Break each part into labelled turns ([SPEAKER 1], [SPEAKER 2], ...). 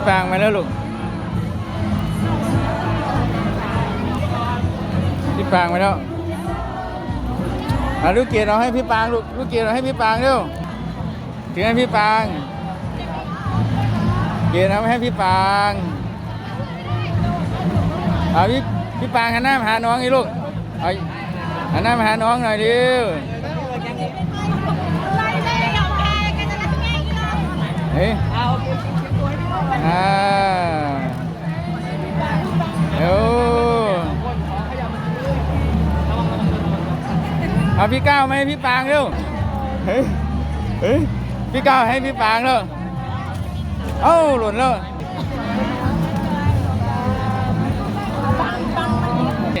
[SPEAKER 1] พี่ปางมาแล้วลูกพี่ปางมาแล้วเอาลูกเกียรติเอาให้พี่ปางลูกลูกเกียรติเอาให้พี่ปางเร็วถึงให้พี่ปาง เกียรติเอาให้พี่ปางเอาพี่พี่ปางหันหน้ามาหาน้องอีลูกเอาหันหน้ามาหาน้องหน่อยดิวเฮ้ย อ่าเดี๋ยวเอาพี่ก้าวไหมาให้พี่ปางเร็วเฮ้ยเฮ้ยพี่ก้าวให้พี่ปางเร็วเอ้าหล่นแล้วอื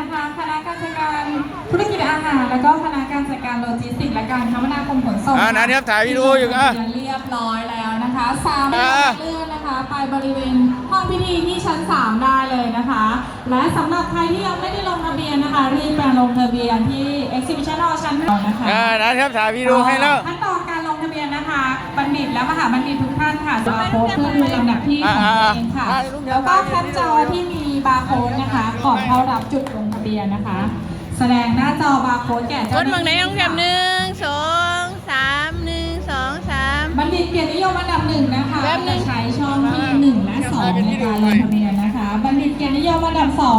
[SPEAKER 2] ธุรกิจอาหาร แล้วก็คณะการจัดการโลจิสติกส์และการคมนาคมขนส่ง
[SPEAKER 1] อ่านะเดี๋ยวถ่ายวิดีโออยู่อะ
[SPEAKER 2] เรียบร้อยแล้วนะคะสามาร
[SPEAKER 1] อ่า
[SPEAKER 2] ถเลื่อนนะคะไปบริเวณห้องพิธีที่ชั้น 3 ได้เลยนะคะ และสำหรับใครที่ยังไม่ได้ลงทะเบียนนะคะ รีบไปลงทะเบียนที่ Exhibition Hall ชั้นหนึ่งนะคะ
[SPEAKER 1] อ่านะครับถ่ายวิดีโอให้แล้ว
[SPEAKER 2] ขั้นตอนการลงทะเบียนนะคะบัณฑิตและมหาบัณฑิตทุกท่านค่ะจะโพสเพื่อดูลำดับที่ของตัวเองค่ะ
[SPEAKER 1] อ่าอ่า
[SPEAKER 2] แล้วก็แคปจอที่มีบาร์โค้ดนะคะ ก่อนเข้ารับจุดลงทะเบียนนะคะ แสดงหน้าจอบาร์โค้ดแก่
[SPEAKER 3] ก
[SPEAKER 2] เจ้า
[SPEAKER 3] ด
[SPEAKER 2] ห
[SPEAKER 3] มึ
[SPEAKER 2] น้าง
[SPEAKER 3] ไหน
[SPEAKER 2] ที่
[SPEAKER 3] ต้องแคมหนึ่งสองสามหนึ่งสองสาม
[SPEAKER 2] บัณฑิตเกียรตินิยมอันดับหนึ่งนะคะ
[SPEAKER 3] แป๊บนึ
[SPEAKER 2] จะ
[SPEAKER 3] ง
[SPEAKER 2] ใช้ช่องที่หนึ่งและสองในการลงทะเบียนนะคะ บัณฑิตเกียรตินิยมอันดับสอง